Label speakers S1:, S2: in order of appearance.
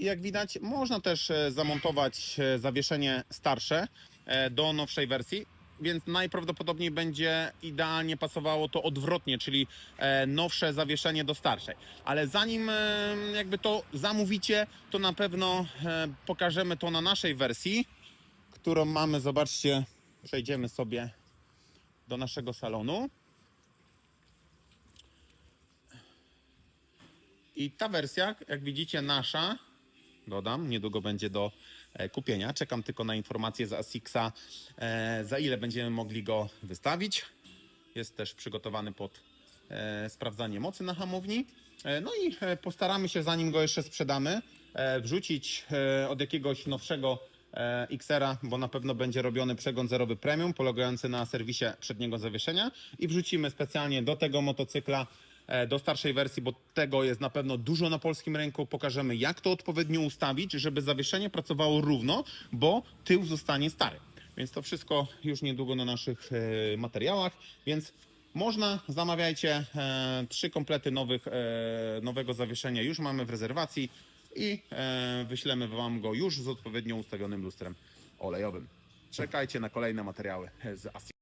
S1: Jak widać, można też e, zamontować e, zawieszenie starsze e, do nowszej wersji, więc najprawdopodobniej będzie idealnie pasowało to odwrotnie, czyli nowsze zawieszenie do starszej. Ale zanim jakby to zamówicie, to na pewno pokażemy to na naszej wersji, którą mamy, zobaczcie, przejdziemy sobie do naszego salonu. I ta wersja, jak widzicie, nasza, dodam, niedługo będzie do e, kupienia. Czekam tylko na informację z Asixa, e, za ile będziemy mogli go wystawić. Jest też przygotowany pod e, sprawdzanie mocy na hamowni. No i postaramy się, zanim go jeszcze sprzedamy, wrzucić od jakiegoś nowszego XR-a, bo na pewno będzie robiony przegląd zerowy premium, polegający na serwisie przedniego zawieszenia i wrzucimy specjalnie do tego motocykla do starszej wersji, bo tego jest na pewno dużo na polskim rynku. Pokażemy, jak to odpowiednio ustawić, żeby zawieszenie pracowało równo, bo tył zostanie stary. Więc to wszystko już niedługo na naszych e, materiałach, więc można, zamawiajcie e, trzy komplety nowych, e, nowego zawieszenia już mamy w rezerwacji i e, wyślemy Wam go już z odpowiednio ustawionym lustrem olejowym. Czekajcie na kolejne materiały z Asji.